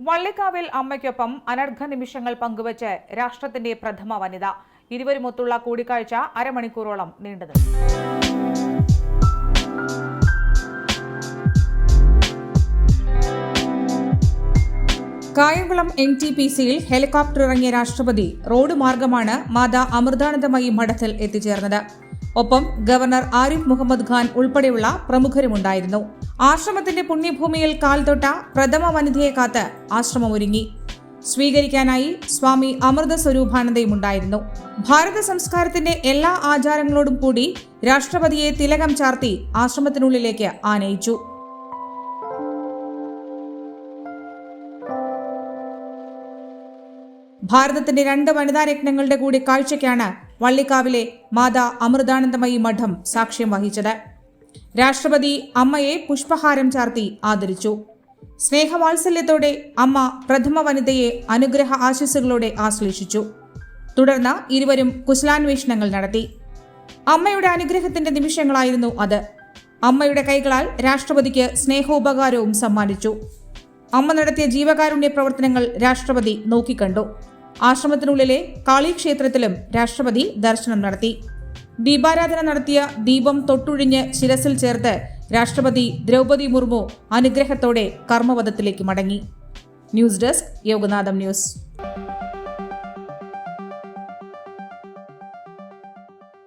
വള്ളിക്കാവിൽ അമ്മയ്ക്കൊപ്പം അനർഘ നിമിഷങ്ങൾ പങ്കുവച്ച് രാഷ്ട്രത്തിന്റെ പ്രഥമ വനിത. ഇരുവരുമൊത്തുള്ള കൂടിക്കാഴ്ച അരമണിക്കൂറോളം നീണ്ടുനിന്നു കായംകുളം എൻ ടി പി സിയിൽ ഹെലികോപ്റ്റർ ഇറങ്ങിയ രാഷ്ട്രപതി റോഡ് മാർഗമാണ് മാതാ അമൃതാനന്ദമയി മഠത്തിൽ എത്തിച്ചേർന്നത്. ഒപ്പം ഗവർണർ ആരിഫ് മുഹമ്മദ് ഖാൻ ഉൾപ്പെടെയുള്ള പ്രമുഖരുമുണ്ടായിരുന്നു. ആശ്രമത്തിന്റെ പുണ്യഭൂമിയിൽ കാൽതൊട്ട പ്രഥമ വനിതയെ കാത്ത് ആശ്രമം ഒരുങ്ങി സ്വീകരിക്കാനായി സ്വാമി അമൃത സ്വരൂപാനന്ദയുമുണ്ടായിരുന്നു. ഭാരത സംസ്കാരത്തിന്റെ എല്ലാ ആചാരങ്ങളോടും കൂടി രാഷ്ട്രപതിയെ തിലകം ചാർത്തി ആശ്രമത്തിനുള്ളിലേക്ക് ആനയിച്ചു. ഭാരതത്തിന്റെ രണ്ട് വനിതാ രത്നങ്ങളുടെ കൂടി കാഴ്ചയ്ക്കാണ് വള്ളിക്കാവിലെ മാതാ അമൃതാനന്ദമയി മഠം സാക്ഷ്യം വഹിച്ചത്. രാഷ്ട്രപതി അമ്മയെ പുഷ്പഹാരം ചാർത്തി ആദരിച്ചു. സ്നേഹവാത്സല്യത്തോടെ അമ്മ പ്രഥമ വനിതയെ അനുഗ്രഹ ആശസ്സുകളോടെ ആശ്ലേഷിച്ചു. തുടർന്ന് ഇരുവരും കുശലാന്വേഷണങ്ങൾ നടത്തി. അമ്മയുടെ അനുഗ്രഹത്തിന്റെ നിമിഷങ്ങളായിരുന്നു അത്. അമ്മയുടെ കൈകളാൽ രാഷ്ട്രപതിക്ക് സ്നേഹോപകാരവും സമ്മാനിച്ചു. അമ്മ നടത്തിയ ജീവകാരുണ്യ പ്രവർത്തനങ്ങൾ രാഷ്ട്രപതി നോക്കിക്കണ്ടു. ആശ്രമത്തിനുള്ളിലെ കാളി ക്ഷേത്രത്തിലും രാഷ്ട്രപതി ദർശനം നടത്തി. ദീപാരാധന നടത്തിയ ദീപം തൊട്ടുഴിഞ്ഞ് ശിരസിൽ ചേർത്ത് രാഷ്ട്രപതി ദ്രൗപദി മുർമു അനുഗ്രഹത്തോടെ കർമ്മപദത്തിലേക്ക് മടങ്ങി. News desk Yoganatham news.